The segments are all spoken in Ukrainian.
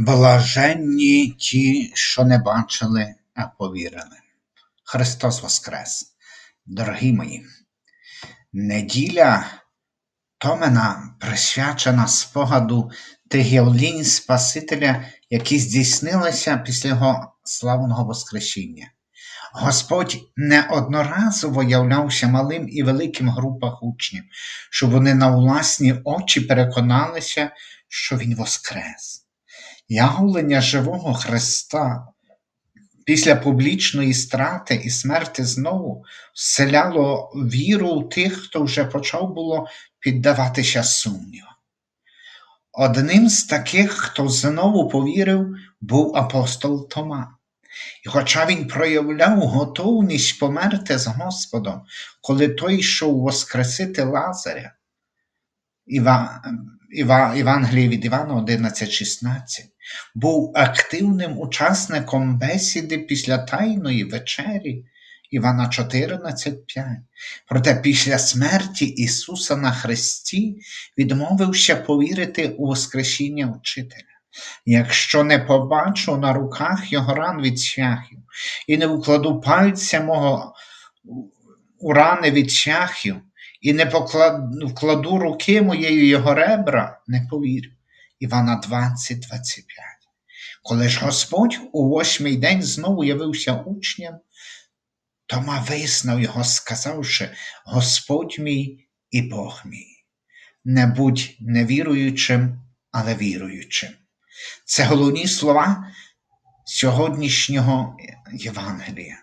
Блаженні ті, що не бачили, а повірили. Христос Воскрес! Дорогі мої! Неділя Томена присвячена спогаду тих Спасителя, які здійснилися після його славного Воскресіння. Господь неодноразово являвся малим і великим групах учнів, щоб вони на власні очі переконалися, що Він Воскрес. Явлення живого Христа після публічної страти і смерти знову вселяло віру у тих, хто вже почав було піддаватися сумніву. Одним з таких, хто знову повірив, був апостол Тома. І хоча він проявляв готовність померти з Господом, коли той йшов воскресити Лазаря, Іва, Євангелії від Івана 11,16, був активним учасником бесіди після Тайної вечері Івана 14,5. Проте після смерті Ісуса на Христі відмовився повірити у Воскресіння Учителя. Якщо не побачу на руках його ран від цвяхів, і не вкладу пальця мого у рани від цвяхів, і не вкладу руки моєї його ребра, не повірю. Івана 20, 25. Коли ж Господь у восьмий день знову явився учням, Тома визнав його, сказавши, Господь мій і Бог мій. Не будь невіруючим, але віруючим. Це головні слова сьогоднішнього Євангелія.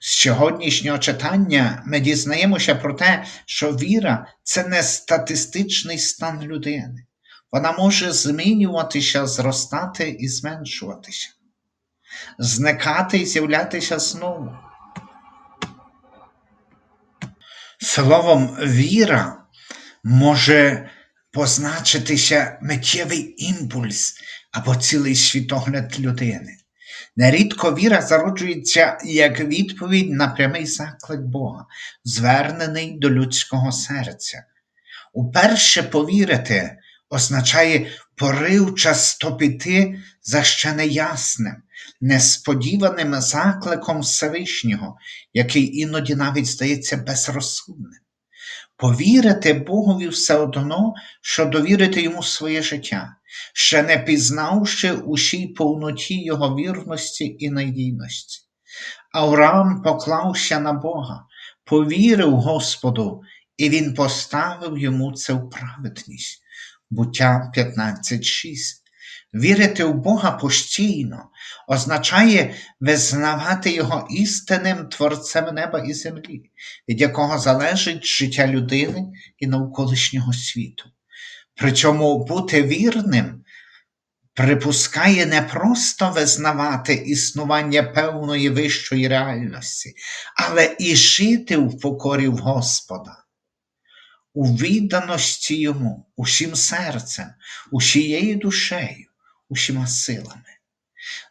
З сьогоднішнього читання ми дізнаємося про те, що віра це не статистичний стан людини. Вона може змінюватися, зростати і зменшуватися, зникати і з'являтися знову. Словом, віра може позначитися миттєвий імпульс або цілий світогляд людини. Нерідко віра зароджується як відповідь на прямий заклик Бога, звернений до людського серця. Уперше повірити означає поривчасто піти за ще неясним, несподіваним закликом Всевишнього, який іноді навіть здається безрозсудним. Повірити Богові все одно, що довірити йому своє життя, ще не пізнавши усій повноті Його вірності і надійності. Авраам поклався на Бога, повірив Господу, і Він поставив йому це в праведність. Буття 15.6. Вірити в Бога постійно означає визнавати Його істинним Творцем неба і землі, від якого залежить життя людини і навколишнього світу. Причому бути вірним припускає не просто визнавати існування певної вищої реальності, але і жити в покорі в Господа у відданості йому, усім серцем, усією душею, усіма силами.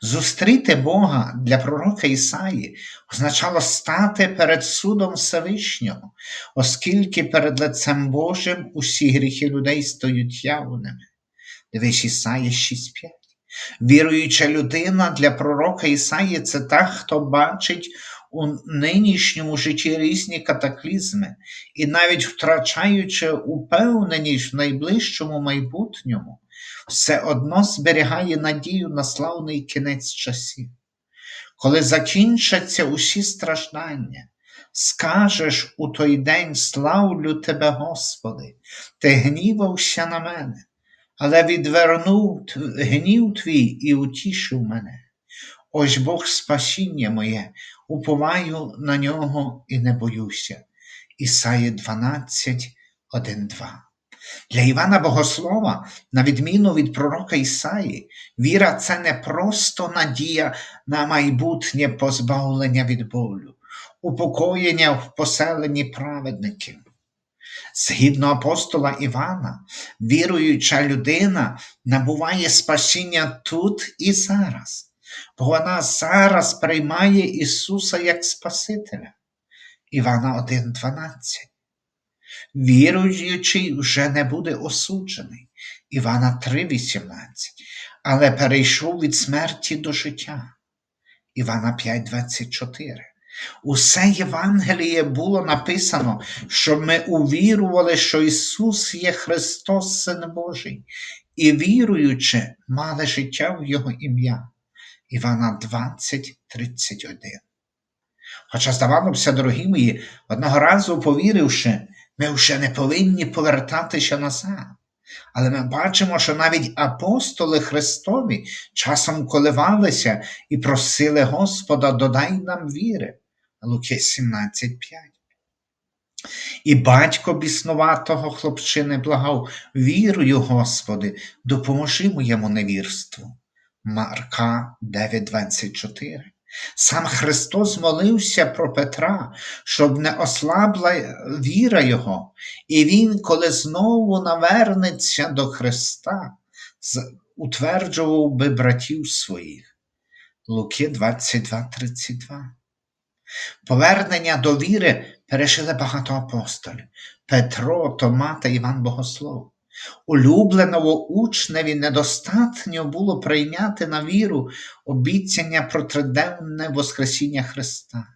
Зустріти Бога для пророка Ісаї означало стати перед судом Всевишнього, оскільки перед лицем Божим усі гріхи людей стають явними. Дивись Ісаї 6.5. Віруюча людина для пророка Ісаї це та, хто бачить у нинішньому житті різні катаклізми і навіть втрачаючи упевненість в найближчому майбутньому, все одно зберігає надію на славний кінець часів. Коли закінчаться усі страждання, скажеш у той день славлю тебе, Господи, ти гнівався на мене, але відвернув гнів твій і утішив мене. Ось Бог спасіння моє, уповаю на нього і не боюся. Ісаї 12, 1, 2. Для Івана Богослова, на відміну від пророка Ісаї, віра це не просто надія на майбутнє позбавлення від болю, упокоєння в поселенні праведників. Згідно апостола Івана, віруюча людина набуває спасіння тут і зараз бо вона зараз приймає Ісуса як Спасителя. Івана 1,12. Віруючий вже не буде осуджений. Івана 3,18. але перейшов від смерті до життя. Івана 5:24. Усе Євангеліє було написано, щоб ми увірували, що Ісус є Христос, Син Божий, і віруючи, мали життя в Його ім'я. Івана 20:31. Хоча, здавалося, дорогі мої, одного разу повіривши, ми вже не повинні повертатися назад. Але ми бачимо, що навіть апостоли Христові часом коливалися і просили Господа, додай нам віри. Луки 17,5. І батько біснуватого хлопчини благав, вірую, Господи, допоможи моєму невірству. Марка 9,24. Сам Христос молився про Петра, щоб не ослабла віра Його, і Він, коли знову навернеться до Христа, утверджував би братів своїх. Луки 22,32. Повернення до віри пережили багато апостолів Петро, Тома та Іван Богослов. Улюбленого учневі недостатньо було прийняти на віру обіцяння про триденне Воскресіння Христа.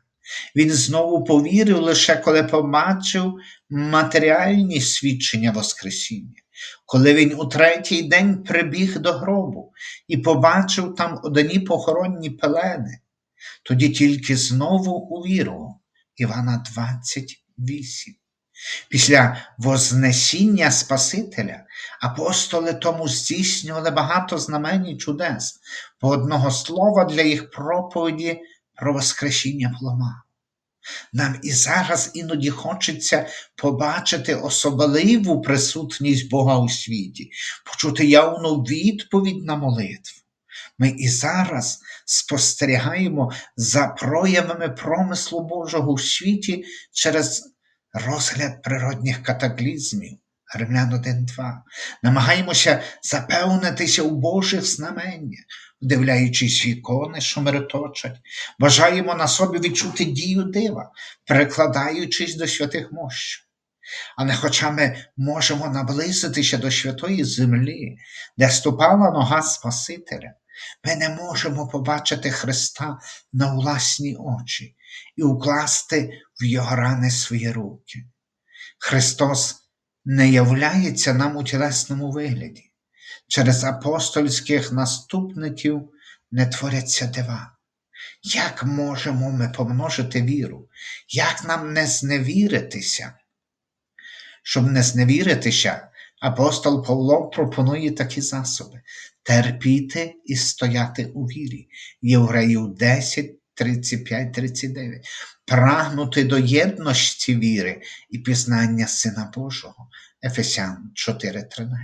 Він знову повірив лише коли побачив матеріальні свідчення Воскресіння, коли він у третій день прибіг до гробу і побачив там одні похоронні пелени, тоді тільки знову увірував Івана 28. Після Вознесіння Спасителя апостоли тому здійснювали багато знамень і чудес, по одного слова для їх проповіді про Воскресіння плома. Нам і зараз іноді хочеться побачити особливу присутність Бога у світі, почути явну відповідь на молитву. Ми і зараз спостерігаємо за проявами промислу Божого у світі через розгляд природних катаклізмів. Римлян 1.2. Намагаємося запевнитися у Божих знаменнях, вдивляючись ікони, що мироточать, бажаємо на собі відчути дію дива, перекладаючись до святих мощів. Але хоча ми можемо наблизитися до святої землі, де ступала нога Спасителя, ми не можемо побачити Христа на власні очі і укласти в його рани свої руки. Христос не являється нам у тілесному вигляді. Через апостольських наступників не творяться дива. Як можемо ми помножити віру? Як нам не зневіритися? Щоб не зневіритися, апостол Павло пропонує такі засоби терпіти і стояти у вірі. Євреїв 10, 35, 39. Прагнути до єдності віри і пізнання Сина Божого. Ефесян 4:13.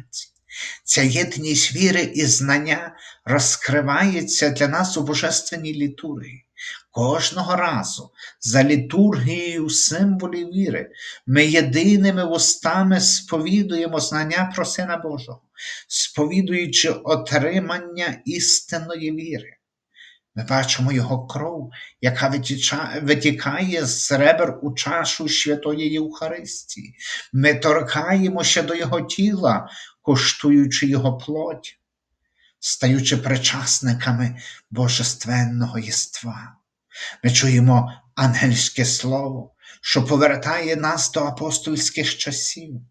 Ця єдність віри і знання розкривається для нас у божественній літургії. Кожного разу за літургією символів віри ми єдиними вустами сповідуємо знання про Сина Божого, сповідуючи отримання істинної віри. Ми бачимо Його кров, яка витікає з ребер у чашу Святої Євхаристії. Ми торкаємося до Його тіла, коштуючи Його плоть, стаючи причасниками Божественного єства. Ми чуємо ангельське слово, що повертає нас до апостольських часів.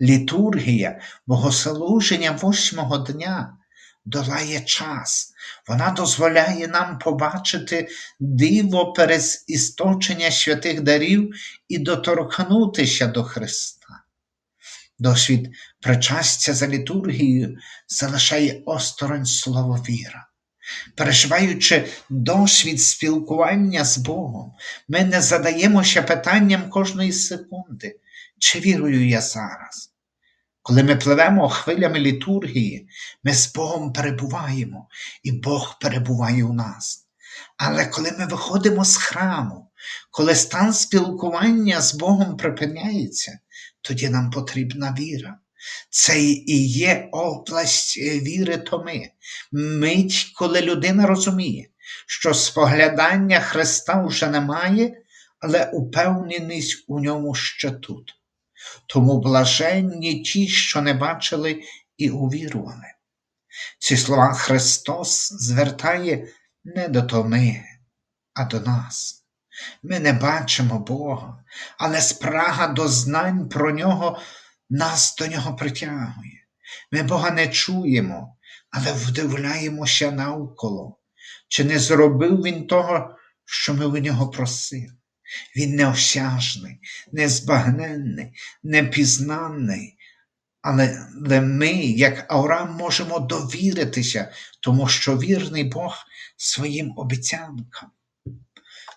Літургія, богослуження восьмого дня долає час, вона дозволяє нам побачити диво перезісточення святих дарів і доторкнутися до Христа. Досвід причастя за літургією залишає осторонь слово віра. Переживаючи досвід спілкування з Богом, ми не задаємося питанням кожної секунди, чи вірую я зараз. Коли ми пливемо хвилями літургії, ми з Богом перебуваємо, і Бог перебуває у нас. Але коли ми виходимо з храму, коли стан спілкування з Богом припиняється, тоді нам потрібна віра. Це і є область віри Томи, мить, коли людина розуміє, що споглядання Христа вже немає, але упевненість у ньому ще тут. Тому блаженні ті, що не бачили і увірували. Ці слова Христос звертає не до Томи, а до нас. Ми не бачимо Бога, але спрага до знань про нього нас до нього притягує. Ми Бога не чуємо, але вдивляємося навколо. Чи не зробив Він того, що ми у нього просили? Він неосяжний, незбагненний, непізнанний. Але, але ми, як Авраам, можемо довіритися, тому що вірний Бог своїм обіцянкам.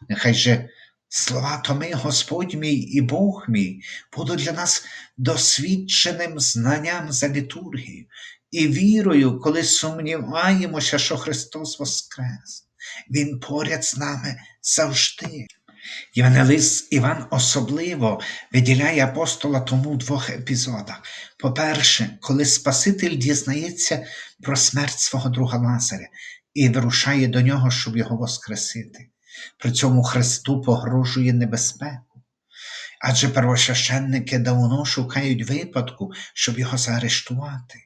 Нехай же слова Томи, Господь мій і Бог мій, будуть для нас досвідченим знанням за літургію і вірою, коли сумніваємося, що Христос Воскрес. Він поряд з нами завжди. Євангелист Іван особливо виділяє апостола тому в двох епізодах. По-перше, коли Спаситель дізнається про смерть свого друга Лазаря і вирушає до нього, щоб його воскресити. При цьому Христу погрожує небезпеку. Адже первосвященники давно шукають випадку, щоб його заарештувати.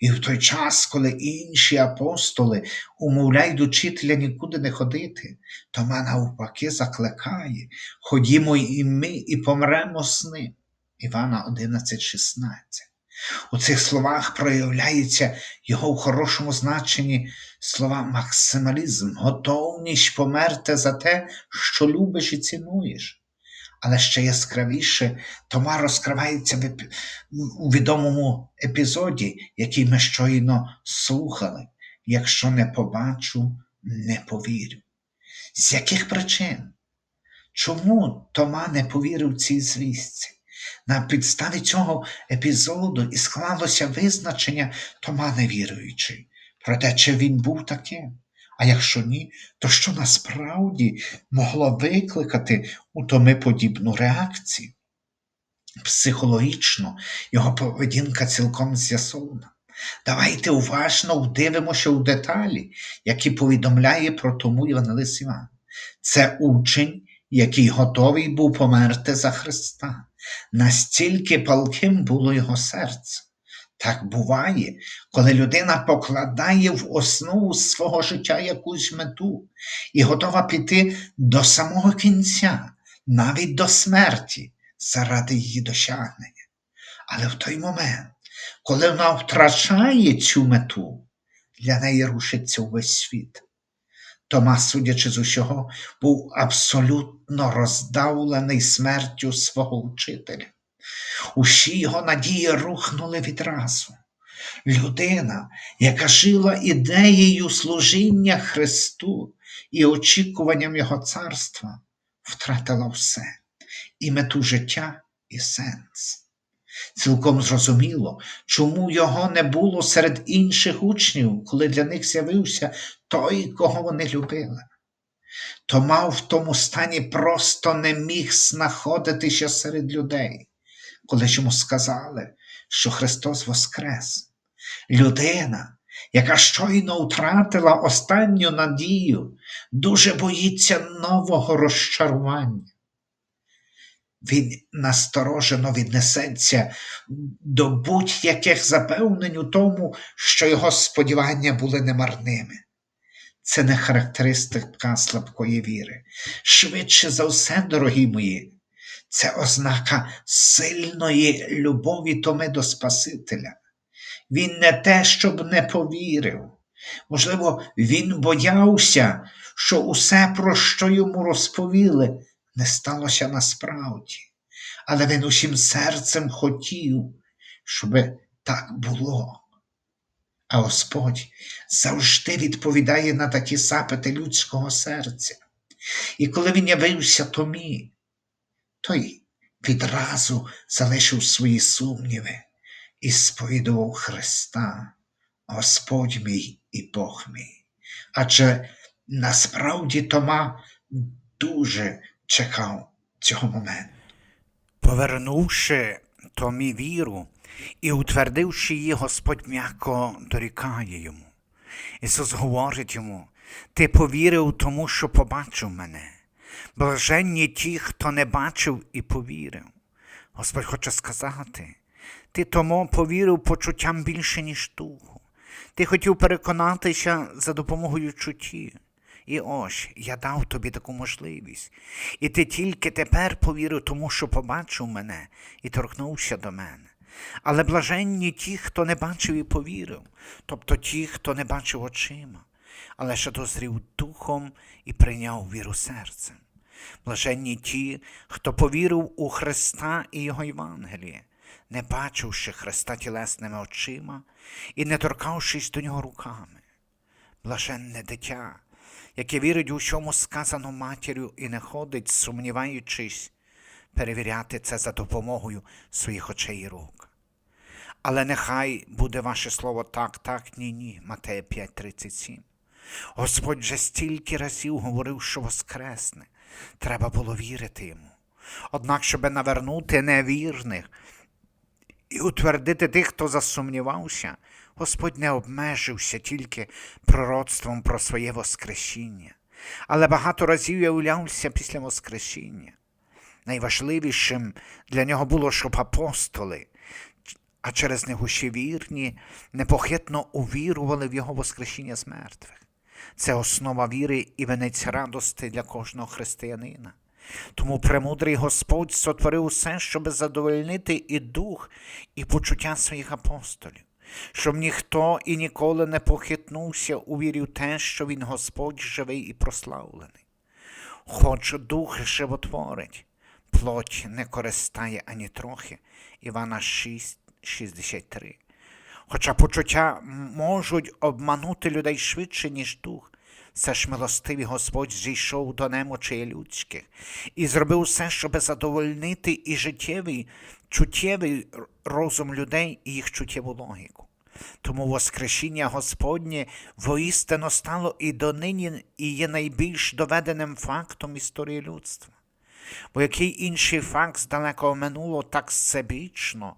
І в той час, коли інші апостоли умовляють учителя нікуди не ходити, Тома навпаки закликає ходімо і ми, і помремо з ним. Івана 11,16. У цих словах проявляється його в хорошому значенні слова максималізм, готовність померти за те, що любиш і цінуєш. Але ще яскравіше Тома розкривається у відомому епізоді, який ми щойно слухали. Якщо не побачу, не повірю. З яких причин? Чому Тома не повірив цій звістці? На підставі цього епізоду і склалося визначення Тома невіруючий. Проте, чи він був таким? А якщо ні, то що насправді могло викликати у Томи подібну реакцію? Психологічно його поведінка цілком з'ясована. Давайте уважно вдивимося у деталі, які повідомляє про тому Євангелист Іван. Це учень, який готовий був померти за Христа. Настільки палким було його серце. Так буває, коли людина покладає в основу свого життя якусь мету і готова піти до самого кінця, навіть до смерті, заради її досягнення. Але в той момент, коли вона втрачає цю мету, для неї рушиться увесь світ. Тома, судячи з усього, був абсолютно роздавлений смертю свого учителя. Усі його надії рухнули відразу. Людина, яка жила ідеєю служіння Христу і очікуванням Його царства, втратила все і мету життя, і сенс. Цілком зрозуміло, чому його не було серед інших учнів, коли для них з'явився той, кого вони любили. Тома в тому стані просто не міг знаходитися серед людей, коли йому сказали, що Христос Воскрес. Людина, яка щойно втратила останню надію, дуже боїться нового розчарування. Він насторожено віднесеться до будь-яких запевнень у тому, що його сподівання були немарними. Це не характеристика слабкої віри. Швидше за все, дорогі мої, це ознака сильної любові Томи до Спасителя. Він не те, щоб не повірив. Можливо, він боявся, що усе, про що йому розповіли, не сталося насправді. Але він усім серцем хотів, щоб так було. А Господь завжди відповідає на такі запити людського серця. І коли він явився Томі, той відразу залишив свої сумніви і сповідував Христа, Господь мій і Бог мій. Адже насправді Тома дуже чекав цього моменту. Повернувши Томі віру і утвердивши її, Господь м'яко дорікає йому. Ісус говорить йому: Ти повірив тому, що побачив мене. Блаженні ті, хто не бачив і повірив. Господь хоче сказати, ти тому повірив почуттям більше, ніж духу. Ти хотів переконатися за допомогою чутті. І ось я дав тобі таку можливість. І ти тільки тепер повірив тому, що побачив мене і торкнувся до мене. Але блаженні ті, хто не бачив і повірив, тобто ті, хто не бачив очима, але що дозрів духом і прийняв віру серцем. Блаженні ті, хто повірив у Христа і Його Євангеліє, не бачивши Христа тілесними очима і не торкавшись до нього руками. Блаженне дитя, яке вірить у всьому сказано матір'ю і не ходить, сумніваючись, перевіряти це за допомогою своїх очей і рук. Але нехай буде ваше слово так, так, ні, ні. Матея 5:37. Господь вже стільки разів говорив, що воскресне. Треба було вірити йому. Однак, щоб навернути невірних і утвердити тих, хто засумнівався, Господь не обмежився тільки пророцтвом про своє Воскресіння, але багато разів являвся після Воскресіння. Найважливішим для нього було, щоб апостоли, а через них усі вірні, непохитно увірували в Його Воскресіння з мертвих. Це основа віри і венець радости для кожного християнина. Тому премудрий Господь сотворив усе, щоб задовольнити і дух, і почуття своїх апостолів, щоб ніхто і ніколи не похитнувся у вірі в те, що Він Господь живий і прославлений. Хоч дух животворить, плоть не користає ані трохи. Івана 6, 63. Хоча почуття можуть обманути людей швидше, ніж дух, все ж милостивий Господь зійшов до немочей людських і зробив все, щоб задовольнити і життєвий, чуттєвий розум людей і їх чуттєву логіку. Тому Воскресіння Господнє воістину стало і донині і є найбільш доведеним фактом історії людства. Бо який інший факт з далекого минулого так всебічно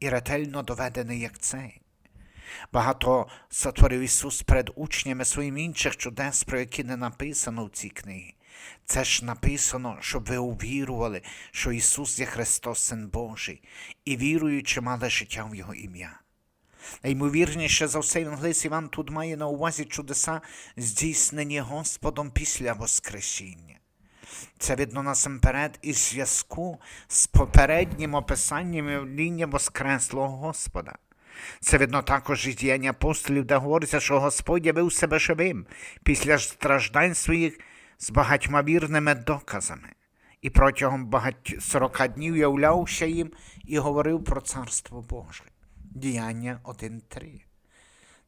і ретельно доведений, як цей. Багато сотворив Ісус перед учнями своїм інших чудес, про які не написано в цій книгі. Це ж написано, щоб ви увірували, що Ісус є Христос, Син Божий, і віруючи, мали життя в Його ім'я. Найімовірніше за все, Євангелист Іван тут має на увазі чудеса, здійснені Господом після Воскресіння. Це видно насамперед із зв'язку з попереднім описанням явління Воскреслого Господа. Це видно також із діяння апостолів, де говориться, що Господь явив себе живим після страждань своїх з багатьма вірними доказами, і протягом багать сорока днів являвся їм і говорив про Царство Боже. Діяння 1.3.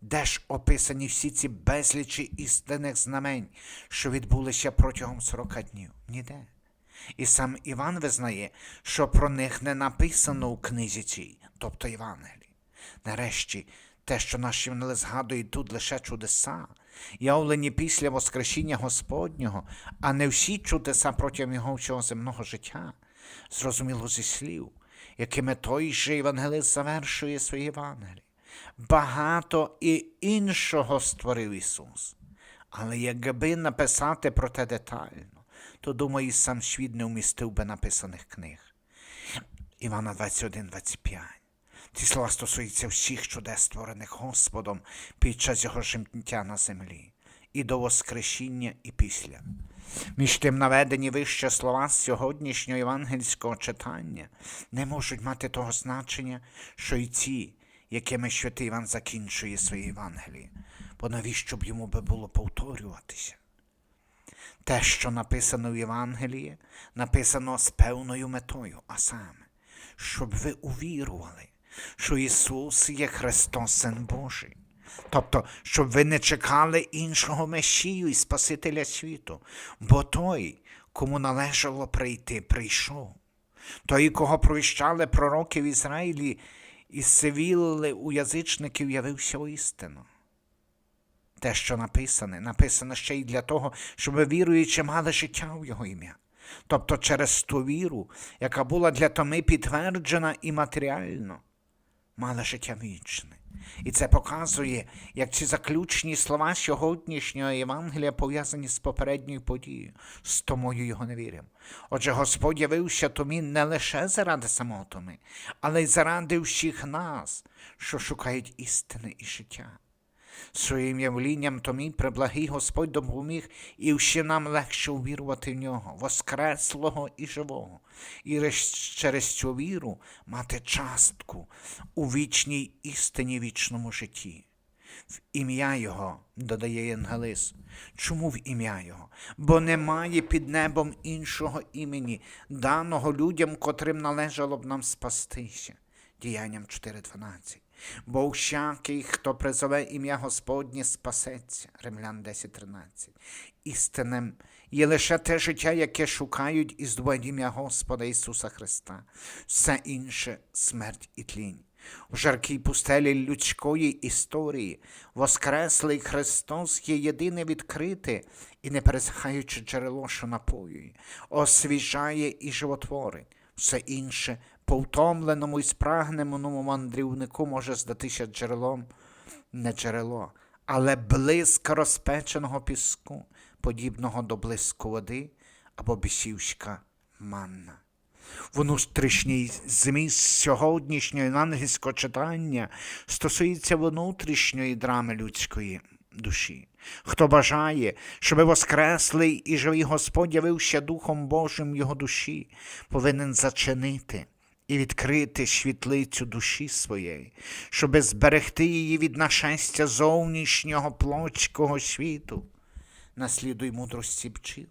Де ж описані всі ці безлічі істинних знамень, що відбулися протягом сорока днів? Ніде. І сам Іван визнає, що про них не написано у книзі цій, тобто Євангелії. Нарешті, те, що наші внели згадують тут лише чудеса, явлені після Воскресіння Господнього, а не всі чудеса протягом його всього земного життя, зрозуміло зі слів, якими той же Євангелист завершує своє Євангеліє. Багато і іншого створив Ісус. Але якби написати про те детально, то, думаю, сам світ не вмістив би написаних книг. Івана 21, 25. Ці слова стосуються всіх чудес, створених Господом під час його життя на землі, і до Воскресіння, і після. Між тим наведені вище слова сьогоднішнього євангельського читання не можуть мати того значення, що й ці, якими святий Іван закінчує своє Євангеліє, бо навіщо б йому би було повторюватися? Те, що написано в Євангелії, написано з певною метою, а саме, щоб ви увірували, що Ісус є Христос Син Божий. Тобто, щоб ви не чекали іншого Месію і Спасителя світу, бо той, кому належало прийти, прийшов. Той, кого провіщали пророки в Ізраїлі і сивіли у язичників, явився істину. Те, що написане, написано ще й для того, щоб віруючи мали життя в Його ім'я. Тобто через ту віру, яка була для Томи підтверджена і матеріально, мала життя вічне. І це показує, як ці заключні слова сьогоднішнього Євангелія пов'язані з попередньою подією, з Томою його невір'ям. Отже, Господь явився Томі не лише заради самотоми, але й заради всіх нас, що шукають істини і життя. Своїм явлінням то мій преблагий Господь допоміг, і ще нам легше увірувати в нього, воскреслого і живого, і через цю віру мати частку у вічній істині вічному житті. В ім'я Його, додає Євангелист. Чому в ім'я Його? Бо немає під небом іншого імені, даного людям, котрим належало б нам спастися. Діянням 4.12. Бо всякий, хто призове ім'я Господнє, спасеться. Римлян 10.13. Істинним є лише те життя, яке шукають і здобувають ім'я Господа Ісуса Христа. Все інше смерть і тлінь. У жаркій пустелі людської історії Воскреслий Христос є єдине відкрите і непересихаюче джерело, що напоює, освіжає і животворить. Все інше по втомленому і спрагненому мандрівнику може здатися джерелом не джерело, але блиск розпеченого піску, подібного до блиску води або бісівська манна. Внутрішній зміст сьогоднішнього ангельського читання стосується внутрішньої драми людської душі. Хто бажає, щоб воскреслий і живий Господь явився Духом Божим його душі, повинен зачинити і відкрити світлицю душі своєї, щоби зберегти її від нашестя зовнішнього плотського світу. Наслідуй мудрості бджіл.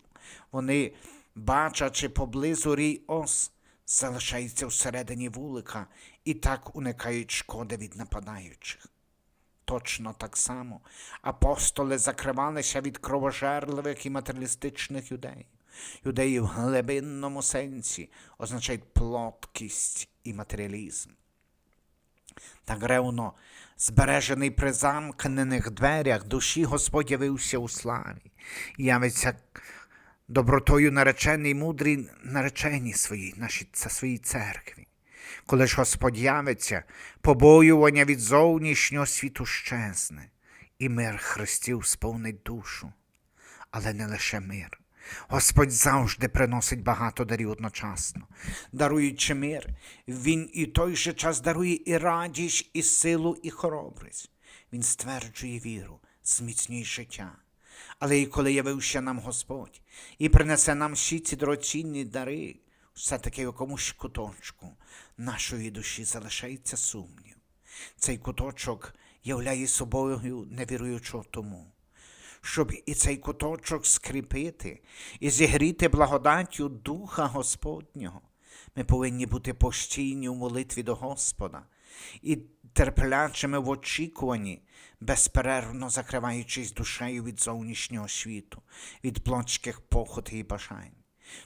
Вони, бачачи поблизу рій ос, залишаються всередині вулика і так уникають шкоди від нападаючих. Точно так само апостоли закривалися від кровожерливих і матеріалістичних юдеїв. Юдеї в глибинному сенсі означають плоткість і матеріалізм. Так ревно, збережений при замкнених дверях, душі Господь явився у славі, явиться добротою наречений мудрій нареченій своїй, нашій своїй церкві. Коли ж Господь явиться, побоювання від зовнішнього світу щезне, і мир Христів сповнить душу. Але не лише мир. Господь завжди приносить багато дарів одночасно. Даруючи мир, Він і той же час дарує і радість, і силу, і хоробрість. Він стверджує віру, зміцнює життя. Але і коли явився нам Господь і принесе нам всі ці дорогоцінні дари, все-таки в якомусь куточку нашої душі залишається сумнів. Цей куточок являє собою невіруючого тому щоб і цей куточок скріпити і зігріти благодаттю Духа Господнього. Ми повинні бути постійні у молитві до Господа і терплячими в очікуванні, безперервно закриваючись душею від зовнішнього світу, від плотських похотей і бажань.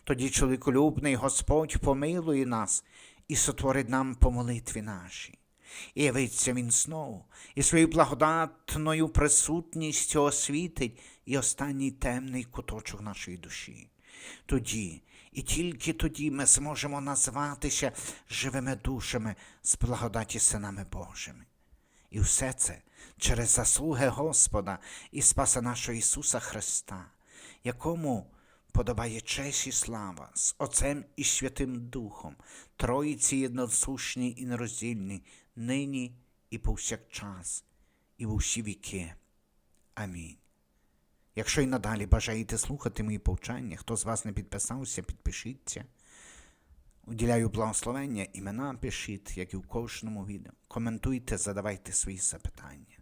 Тоді чоловіколюбний Господь помилує нас і сотворить нам по молитві нашій. І явиться він знову, і своєю благодатною присутністю освітить і останній темний куточок нашої душі. Тоді, і тільки тоді ми зможемо назватися живими душами з благодаті синами Божими. І все це через заслуги Господа і Спаса нашого Ісуса Христа, якому подобає честь і слава з Отцем і Святим Духом, Троїці єдносушній і нероздільній, нині і повсякчас, і в усі віки. Амінь. Якщо й надалі бажаєте слухати мої повчання, хто з вас не підписався, підпишіться. Уділяю благословення, імена пишіть, як і в кожному відео. Коментуйте, задавайте свої запитання.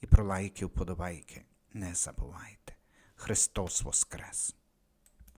І про лайки, вподобайки не забувайте. Христос Воскрес!